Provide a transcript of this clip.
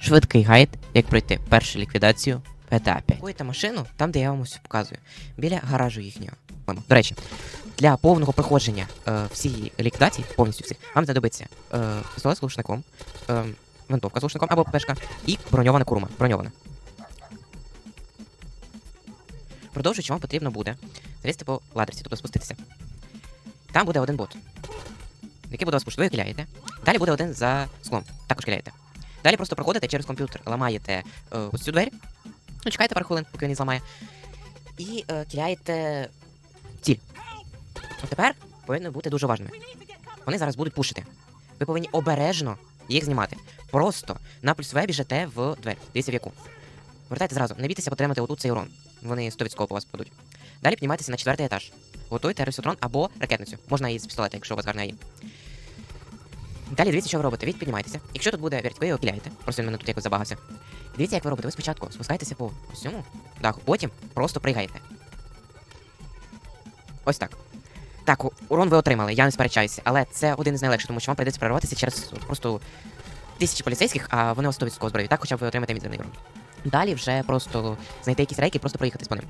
Швидкий гайд, як пройти першу ліквідацію в GTA 5. Куєте машину там, де я вам ось показую, біля гаражу їхнього. До речі, для повного проходження е, всієї ліквідації, повністю всі, вам знадобиться е, пістолет з глушником, е, винтовка з глушником або пешка і броньована курма. Броньована. Продовжуючи, вам потрібно буде залізти по ладерці, тобто спуститися. Там буде один бот, який буде вас пушити. Ви киляєте. Далі буде один за склом, також киляєте. Далі просто проходите через комп'ютер, ламаєте е, ось цю двері. Ну, чекаєте пару хвилин, поки він її зламає. І е, киляєте ціль. Тепер повинні бути дуже уважними. Вони зараз будуть пушити. Ви повинні обережно їх знімати. Просто на плюсове біжите в двері. Дивіться в яку. Вертайте зразу. Не бійтеся потримати отут цей урон. Вони 100% по вас падуть. Далі піднімайтеся на четвертий етаж. Готуйте ресотрон або ракетницю. Можна і з пістолета, якщо у вас гарна її. Далі дивіться, що ви робите. Ви піднімаєтеся. Якщо тут буде верть, ви його. Просто він мене тут якось забагався. Дивіться, як ви робите. Ви спочатку спускаєтеся по ось цьому даху, потім просто пригаєте. Ось так. Так, урон ви отримали, я не сперечаюся, але це один із найлегших, тому що вам прийдеться прорватися через просто тисячі поліцейських, а вони у вас 100% зброї. Так, хоча б ви отримаєте мізерний урон. Далі вже просто знайти якісь рейки і просто проїхатись по ним.